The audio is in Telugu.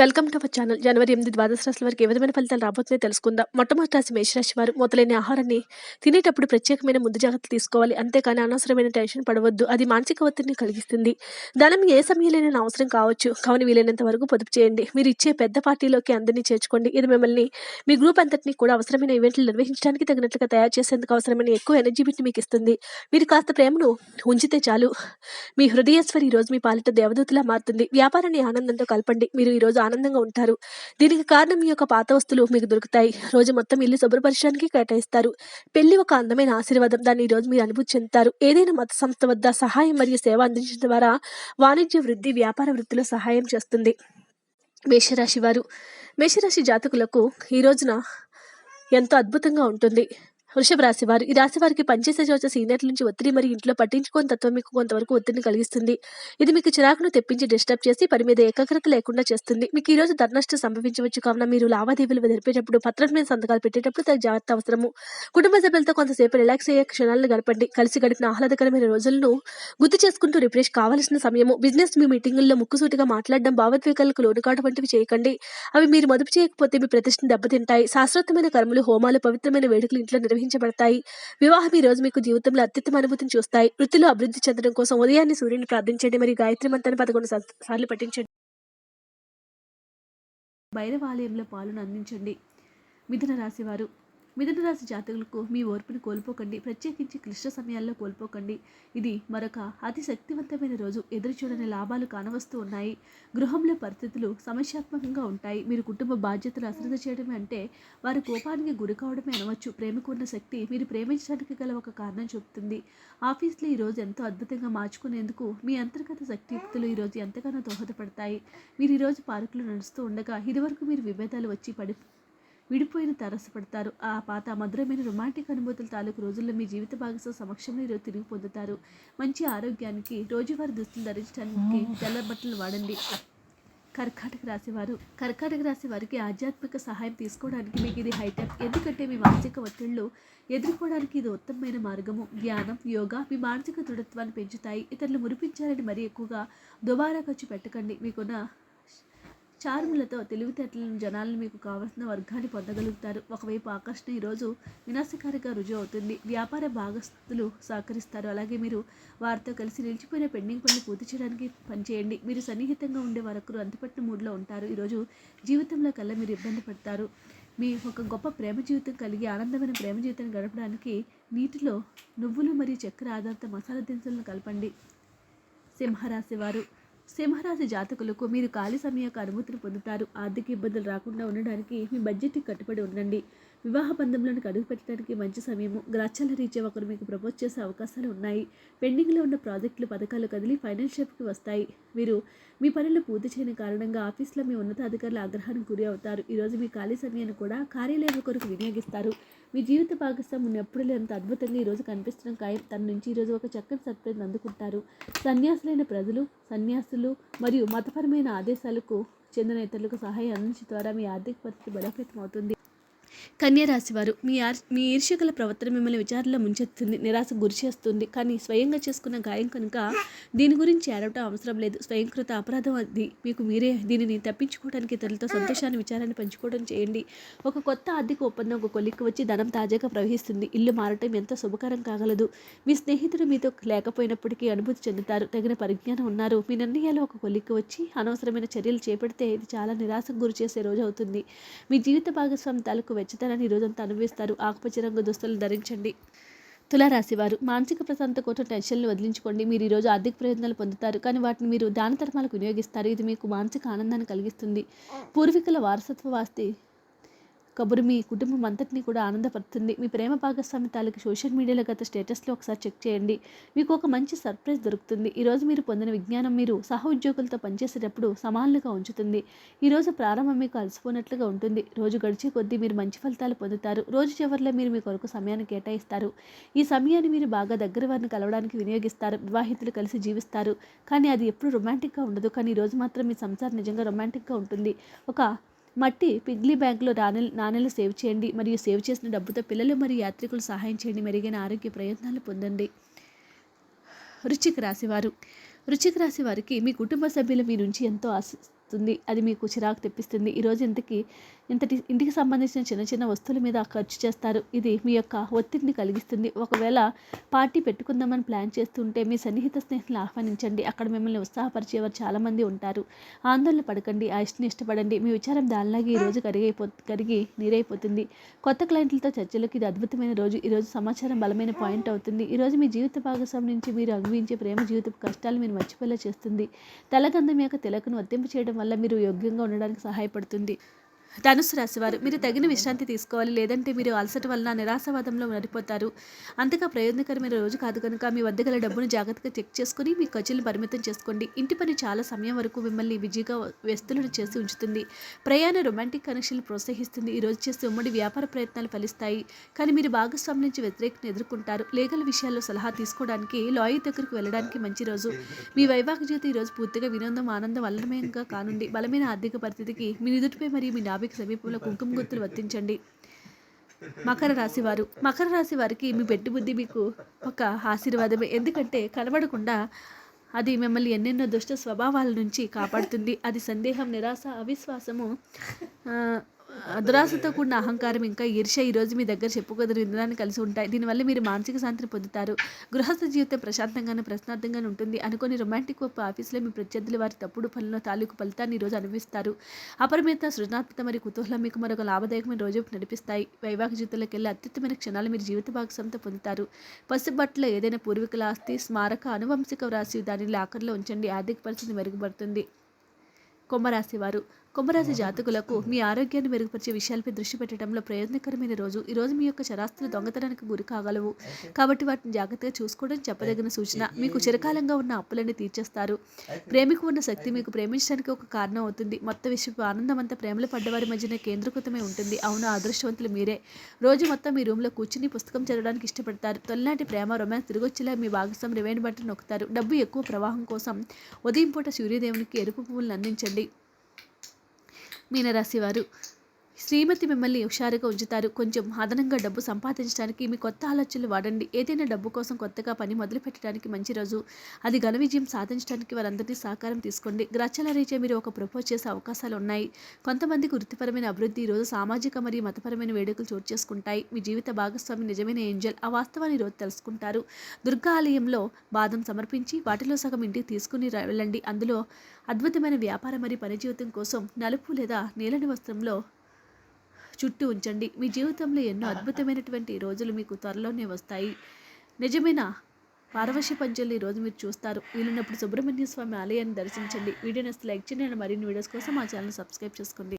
వెల్కమ్ టు అవర్ ఛానల్ జనవరి ఎనిమిది ద్వాదశ రాశుల వరకు ఏ విధమైన ఫలితాలు రాబోతున్నాయో తెలుసుకుందాం. మొట్టమొదటి రాశి మేషరాశి వారు మొదలైన ఆహారాన్ని తినేటప్పుడు ప్రత్యేకమైన ముందు జాగ్రత్తలు తీసుకోవాలి. అంతేకాని అనవసరమైన టెన్షన్ పడవద్దు. అది మానసిక ఒత్తిడిని కలిగిస్తుంది. ధనం ఏ సమయంలోనైనా అవసరం కావచ్చు. కావున వీలైనంత వరకు పొదుపు చేయండి. మీరు ఇచ్చే పెద్ద పార్టీలోకి అందరినీ చేర్చుకోండి. ఇది మిమ్మల్ని మీ గ్రూప్ అంతటిని కూడా అవసరమైన ఈవెంట్లు నిర్వహించడానికి తగినట్లుగా తయారు చేసేందుకు అవసరమైన ఎక్కువ ఎనర్జీ బిట్ మీకు ఇస్తుంది. మీరు కాస్త ప్రేమను ఉంచితే చాలు. మీ హృదయేశ్వరి ఈ రోజు మీ పాలిట దేవదూతలా మారుతుంది. వ్యాపారాన్ని ఆనందంతో కలపండి. మీరు ఈ రోజు ఆనందంగా ఉంటారు. దీనికి కారణం మీ యొక్క పాత వస్తువులు మీకు దొరుకుతాయి. రోజు మొత్తం ఇల్లు శుభ్రపరచడానికి కేటాయిస్తారు. పెళ్ళి ఒక అందమైన ఆశీర్వాదం దాన్ని ఈరోజు మీరు అనుభూతి చెందుతారు. ఏదైనా మత సంస్థ వద్ద సహాయం మరియు సేవ అందించడం ద్వారా వాణిజ్య వృద్ధి వ్యాపార వృద్ధిలో సహాయం చేస్తుంది. మేషరాశి వారు. మేషరాశి జాతకులకు ఈ రోజున ఎంతో అద్భుతంగా ఉంటుంది. వృషభ రాశి వారు ఈ రాశి వారికి పనిచేసే చోట సీనియర్ల నుంచి ఒత్తిడి మరియు ఇంట్లో పట్టించుకోని తత్వం మీకు కొంతవరకు ఒత్తిడిని కలిగిస్తుంది. ఇది మీకు చిరాకును తెప్పించి డిస్టర్బ్ చేసి పని మీద ఏకాగ్రత లేకుండా చేస్తుంది. మీకు ఈ రోజు సంభవించవచ్చు. కావున మీరు లావాదేవీలు జరిపేటప్పుడు పత్రం మీద సంతకాలు పెట్టేటప్పుడు తగిన జాగ్రత్త అవసరము. కుటుంబ సభ్యులతో కొంతసేపు రిలాక్స్ అయ్యే క్షణాలను గడపండి. కలిసి గడిపిన ఆహ్లాదకరమైన రోజులను గుర్తు చేసుకుంటూ రిఫ్రెష్ కావాల్సిన సమయము. బిజినెస్ మీ మీటింగుల్లో ముక్కుసూటిగా మాట్లాడడం భావోద్వేగాలకు లోనుకాట వంటివి చేయకండి. అవి మీరు మదుపు చేయకపోతే మీ ప్రతిష్టను దెబ్బతింటాయి. శాశ్వతమైన కర్మలు హోమాలు పవిత్రమైన వేడుకలు ఇంట్లో నిర్వహించబడతాయి. వివాహం ఈ రోజు మీకు జీవితంలో అత్యుత్తమ అనుభూతిని చూస్తాయి. వృత్తిలో అభివృద్ధి చెందడం కోసం ఉదయాన్నే సూర్యుని ప్రార్థించండి. మరియు గాయత్రి మంత్రాన్ని పదకొండు సార్లు పఠించండి. భైరవాలయంలో పాలను అందించండి. మిథున రాశివారు మిథున రాశి జాతకులకు మీ ఓర్పుని కోల్పోకండి. ప్రత్యేకించి క్లిష్ట సమయాల్లో కోల్పోకండి. ఇది మరొక అతి శక్తివంతమైన రోజు. ఎదురు చూడని లాభాలు కానవస్తూ ఉన్నాయి. గృహంలో పరిస్థితులు సమస్యాత్మకంగా ఉంటాయి. మీరు కుటుంబ బాధ్యతలు అశ్రద్ధ చేయడమే అంటే వారి కోపానికి గురి కావడమే అనవచ్చు. ప్రేమకు ఉన్న శక్తి మీరు ప్రేమించడానికి గల ఒక కారణం చూపుతుంది ఆఫీస్లో ఈరోజు ఎంతో అద్భుతంగా మార్చుకునేందుకు మీ అంతర్గత శక్తియుక్తులు ఈరోజు ఎంతగానో దోహదపడతాయి. మీరు ఈరోజు పార్కులు నడుస్తూ ఉండగా ఇదివరకు మీరు విభేదాలు వచ్చి పడి విడిపోయిన తరసపడతారు ఆ పాత మధురమైన రొమాంటిక్ అనుభూతుల తాలూకు రోజుల్లో మీ జీవిత భాగస్వామి సమక్షంలో ఈరోజు తిరిగి పొందుతారు. మంచి ఆరోగ్యానికి రోజువారీ దుస్తులు ధరించడానికి తెల్ల బట్టలు వాడండి. కర్కాటక రాశి వారు కర్కాటక రాశి వారికి ఆధ్యాత్మిక సహాయం తీసుకోవడానికి మీకు ఇది హైటెక్ ఎందుకంటే మీ మానసిక ఒత్తిళ్ళు ఎదుర్కోవడానికి ఇది ఉత్తమమైన మార్గము. ధ్యానం యోగా మీ మానసిక దృఢత్వాన్ని పెంచుతాయి. ఇతరులు మురిపించాలని మరీ ఎక్కువగా దుబారా ఖర్చు పెట్టకండి. మీకున్న చార్ములతో తెలివితేటలను జనాలను మీకు కావలసిన వర్గాన్ని పొందగలుగుతారు. ఒకవైపు ఆకర్షణ ఈరోజు వినాశకారిగా రుజువు అవుతుంది. వ్యాపార భాగస్తులు సహకరిస్తారు. అలాగే మీరు వారితో కలిసి నిలిచిపోయిన పెండింగ్ పనులు పూర్తి చేయడానికి పనిచేయండి. మీరు సన్నిహితంగా ఉండే వరకు అంతపట్టిన మూడ్లో ఉంటారు. ఈరోజు జీవితంలో కల్లా మీరు ఇబ్బంది పడతారు. మీ ఒక గొప్ప ప్రేమ జీవితం కలిగి ఆనందమైన ప్రేమ జీవితాన్ని గడపడానికి నీటిలో నువ్వులు మరియు చక్కెర ఆధారిత మసాలా దినుసులను కలపండి. సింహరాశి వారు సింహరాశి జాతకులకు మీరు ఖాళీ సమయం అనుమతిని పొందుతారు. ఆర్థిక ఇబ్బందులు రాకుండా ఉండడానికి మీ బడ్జెట్కి కట్టుబడి ఉండండి. వివాహ బంధంలోనికి అడుగు పెట్టడానికి మంచి సమయము గ్రాచాల రీత్యా ఒకరు మీకు ప్రపోజ్ చేసే అవకాశాలు ఉన్నాయి. పెండింగ్లో ఉన్న ప్రాజెక్టులు పథకాలు కదిలి ఫైనల్ షేప్కి వస్తాయి. మీరు మీ పనులు పూర్తి చేయని కారణంగా ఆఫీస్లో మీ ఉన్నతాధికారుల ఆగ్రహానికి గురి అవుతారు. ఈరోజు మీ ఖాళీ సమయాన్ని కూడా కార్యాలయం కొరకు వినియోగిస్తారు. మీ జీవిత భాగస్వామ్యం ఎప్పుడు లేనంత అద్భుతంగా ఈరోజు కనిపిస్తున్న ఖాయం తన నుంచి ఈరోజు ఒక చక్కని సర్ప్రైజ్ అందుకుంటారు. సన్యాసులైన ప్రజలు సన్యాసులు మరియు మతపరమైన ఆదేశాలకు చెందిన ఇతరులకు సహాయం అందించడం ద్వారా మీ ఆర్థిక పరిస్థితి బలోపేతం అవుతుంది కన్యరాశి వారు మీ ఆర్ మీ ఈర్ష్యగల ప్రవర్తన మిమ్మల్ని విచారణలో ముంచెత్తుంది నిరాశ గురి చేస్తుంది. కానీ స్వయంగా చేసుకున్న గాయం కనుక దీని గురించి ఏడవటం అవసరం లేదు. స్వయంకృత అపరాధం అది. మీకు మీరే దీనిని తప్పించుకోవడానికి ఇతరులతో సంతోషాన్ని విచారాన్ని పంచుకోవడం చేయండి. ఒక కొత్త ఆర్థిక ఒప్పందం ఒక కొలిక్కి వచ్చి ధనం తాజాగా ప్రవహిస్తుంది. ఇల్లు మారటం ఎంతో శుభకరం కాగలదు. మీ స్నేహితుడు మీతో లేకపోయినప్పటికీ అనుభూతి చెందుతారు. తగిన పరిజ్ఞానం ఉన్నారు. మీ నిర్ణయాలు ఒక కొలిక్కి వచ్చి అనవసరమైన చర్యలు చేపడితే ఇది చాలా నిరాశకు గురి చేసే రోజు అవుతుంది. మీ జీవిత భాగస్వామి తాలూకు వెచ్చ ఈ ఈరోజంతా అనుభవిస్తారు. ఆకుపచ్చ రంగు దుస్తులు ధరించండి. తులారాశివారు మానసిక ప్రశాంతత కోసం టెన్షన్లు వదిలించుకోండి. మీరు ఈరోజు ఆర్థిక ప్రయోజనాలు పొందుతారు. కానీ వాటిని మీరు దాన ధర్మాలకు వినియోగిస్తారు. ఇది మీకు మానసిక ఆనందాన్ని కలిగిస్తుంది. పూర్వీకుల వారసత్వ వాస్తి కబురు మీ కుటుంబం అంతటిని కూడా ఆనందపడుతుంది మీ ప్రేమ భాగస్వామి తాలూకు సోషల్ మీడియాలో గత స్టేటస్లో ఒకసారి చెక్ చేయండి. మీకు ఒక మంచి సర్ప్రైజ్ దొరుకుతుంది. ఈరోజు మీరు పొందిన విజ్ఞానం మీరు సహ ఉద్యోగులతో పనిచేసేటప్పుడు సమానులుగా ఉంచుతుంది. ఈరోజు ప్రారంభం మీకు అలసిపోయినట్లుగా ఉంటుంది. రోజు గడిచే కొద్దీ మీరు మంచి ఫలితాలు పొందుతారు. రోజు చివరిలో మీరు మీ కొరకు సమయాన్ని కేటాయిస్తారు. ఈ సమయాన్ని మీరు బాగా దగ్గర వారిని కలవడానికి వినియోగిస్తారు. వివాహితులు కలిసి జీవిస్తారు. కానీ అది ఎప్పుడు రొమాంటిక్గా ఉండదు. కానీ ఈ రోజు మాత్రం మీ సంసారం నిజంగా రొమాంటిక్గా ఉంటుంది. ఒక మట్టి పిగ్లీ బ్యాంకులో నాణెలు నాణెలు సేవ్ చేయండి మరియు సేవ్ చేసిన డబ్బుతో పిల్లలు మరియు యాత్రికులు సహాయం చేయండి. మెరుగైన ఆరోగ్య ప్రయత్నాలు పొందండి. వృశ్చిక రాశివారు. వృశ్చిక రాశి వారికి మీ కుటుంబ సభ్యులు మీ నుంచి ఎంతో ఆశ వస్తుంది. అది మీకు చిరాకు తెప్పిస్తుంది. ఈరోజు ఇంతకి ఇంతటి ఇంటికి సంబంధించిన చిన్న చిన్న వస్తువుల మీద ఖర్చు చేస్తారు. ఇది మీ యొక్క ఒత్తిడిని కలిగిస్తుంది. ఒకవేళ పార్టీ పెట్టుకుందామని ప్లాన్ చేస్తుంటే మీ సన్నిహిత స్నేహితులను ఆహ్వానించండి. అక్కడ మిమ్మల్ని ఉత్సాహపరిచేవారు చాలామంది ఉంటారు. ఆందోళన పడకండి. ఆ ఇష్టని ఇష్టపడండి. మీ విచారం దానిలాగే ఈ రోజు కరిగైపో కరిగి నీరైపోతుంది. కొత్త క్లయింట్లతో చర్చలకు ఇది అద్భుతమైన రోజు. ఈరోజు సమాచారం బలమైన పాయింట్ అవుతుంది. ఈరోజు మీ జీవిత భాగస్వామి నుంచి మీరు అనుభవించే ప్రేమ జీవితపు కష్టాలు మీరు మర్చిపోయేలా చేస్తుంది. తెల్లగంధం యొక్క తిలకను వర్తింపు చేయడం వల్ల మీరు యోగ్యంగా ఉండడానికి సహాయపడుతుంది. ధనుసు రాశివారు మీరు తగిన విశ్రాంతి తీసుకోవాలి లేదంటే మీరు అలసట వలన నిరాశవాదంలో నడిపోతారు అంతగా ప్రయోజనకరమైన రోజు కాదు కనుక మీ వద్ద గల డబ్బును జాగ్రత్తగా చెక్ చేసుకుని మీ ఖర్చులను పరిమితం చేసుకోండి. ఇంటి పని చాలా సమయం వరకు మిమ్మల్ని బిజీగా వ్యస్తులను చేసి ఉంచుతుంది. ప్రయాణ రొమాంటిక్ కనెక్షన్లు ప్రోత్సహిస్తుంది. ఈ రోజు చేసే ఉమ్మడి వ్యాపార ప్రయత్నాలు ఫలిస్తాయి. కానీ మీరు భాగస్వామి నుంచి వ్యతిరేకతను ఎదుర్కొంటారు. లీగల్ విషయాల్లో సలహా తీసుకోవడానికి లాయర్ దగ్గరకు వెళ్ళడానికి మంచి రోజు. మీ వైవాహిక జీవితం ఈరోజు రోజు పూర్తిగా వినోదం ఆనందం వల్లమయంగా కానుండి బలమైన ఆర్థిక పరిస్థితికి మీ నిదుటిపై మరియు మీ నాభిక సమీపంలో కుంకుమ గుర్తులు వర్తించండి మకర రాశి వారు మకర రాశి వారికి మీ పెట్టి బుద్ధి మీకు ఒక ఆశీర్వాదమే. ఎందుకంటే కనబడకుండా అది మిమ్మల్ని ఎన్నెన్నో దుష్ట స్వభావాల నుంచి కాపాడుతుంది. అది సందేహం నిరాశ అవిశ్వాసము అదురాశతో కూడిన అహంకారం ఇంకా ఈర్ష్య ఈరోజు మీ దగ్గర చెప్పుకోదరు ఇంద్రాన్ని కలిసి ఉంటాయి. దీనివల్ల మీరు మానసిక శాంతిని పొందుతారు. గృహస్థ జీవితం ప్రశాంతంగానే ప్రశ్నార్థంగానే ఉంటుంది. అనుకొని రొమాంటిక్ ఒక ఆఫీస్లో మీ ప్రత్యర్థులు వారి తప్పుడు పనుల తాలూకు ఫలితాన్ని ఈరోజు అనుభవిస్తారు. అపరిమిత సృజనాత్మక మరియు కుతూహలం మీకు మరొక లాభదాయకమైన రోజు నడిపిస్తాయి. వైవాహిక జీవితంలోకి వెళ్ళి అత్యుత్తమైన క్షణాలు మీరు జీవిత భాగస్వామితో పొందుతారు. పసుబట్టలో ఏదైనా పూర్వీకుల ఆస్తి స్మారక అనువంశిక రాశి దానిని లాకర్లో ఉంచండి. ఆర్థిక పరిస్థితి మెరుగుపడుతుంది. కుంభరాశి వారు. కుంభరాశి జాతకులకు మీ ఆరోగ్యాన్ని మెరుగుపరిచే విషయాలపై దృష్టి పెట్టడంలో ప్రయోజనకరమైన రోజు. ఈ రోజు మీ యొక్క చరాస్తులు దొంగతనానికి గురి కాగలవు. కాబట్టి వాటిని జాగ్రత్తగా చూసుకోవడం చెప్పదగిన సూచన. మీకు చిరకాలంగా ఉన్న అప్పులన్నీ తీర్చేస్తారు. ప్రేమికు ఉన్న శక్తి మీకు ప్రేమించడానికి ఒక కారణం అవుతుంది. మొత్తం విషయపు ఆనందం అంతా ప్రేమలో పడ్డవారి మధ్యన కేంద్రీకృతమై ఉంటుంది. అవును అదృష్టవంతులు మీరే. రోజు మొత్తం మీ రూమ్లో కూర్చుని పుస్తకం చదవడానికి ఇష్టపడతారు. తొలినాటి ప్రేమ రొమాన్స్ తిరిగొచ్చేలా మీ భాగస్వామి రివైండ్ బట్టలు నొక్కుతారు. డబ్బు ఎక్కువ ప్రవాహం కోసం ఉదయం పూట సూర్యదేవునికి ఎరుపు పువ్వులను అందించండి. మీనరాశి వారు శ్రీమతి మిమ్మల్ని హుషారుగా ఉంచుతారు. కొంచెం అదనంగా డబ్బు సంపాదించడానికి మీ కొత్త ఆలోచనలు వాడండి. ఏదైనా డబ్బు కోసం కొత్తగా పని మొదలు పెట్టడానికి మంచి రోజు. అది ఘన విజయం సాధించడానికి వారందరినీ సహకారం తీసుకోండి. గ్రచ్చల రీత్యా మీరు ఒక ప్రపోజ్ చేసే అవకాశాలు ఉన్నాయి. కొంతమందికి వృత్తిపరమైన అభివృద్ధి ఈరోజు సామాజిక మరియు మతపరమైన వేడుకలు చోటు చేసుకుంటాయి. మీ జీవిత భాగస్వామి నిజమైన ఏంజల్. ఆ వాస్తవాన్ని ఈరోజు తెలుసుకుంటారు. దుర్గా ఆలయంలో బాదం సమర్పించి వాటిలో సగం ఇంటికి తీసుకుని వెళ్ళండి. అందులో అద్భుతమైన వ్యాపార మరియు పని జీవితం కోసం నలుపు లేదా నీలని వస్త్రంలో చుట్టూ ఉంచండి. మీ జీవితంలో ఎన్నో అద్భుతమైనటువంటి రోజులు మీకు త్వరలోనే వస్తాయి. నిజమైన? పారవశ్య పంచలు ఈరోజు రోజు మీరు చూస్తారు. వీలున్నప్పుడు సుబ్రహ్మణ్య స్వామి ఆలయాన్ని దర్శించండి. వీడియో నచ్చితే లైక్ చేయండి. మరిన్ని వీడియోస్ కోసం మా ఛానల్ సబ్స్క్రైబ్ చేసుకోండి.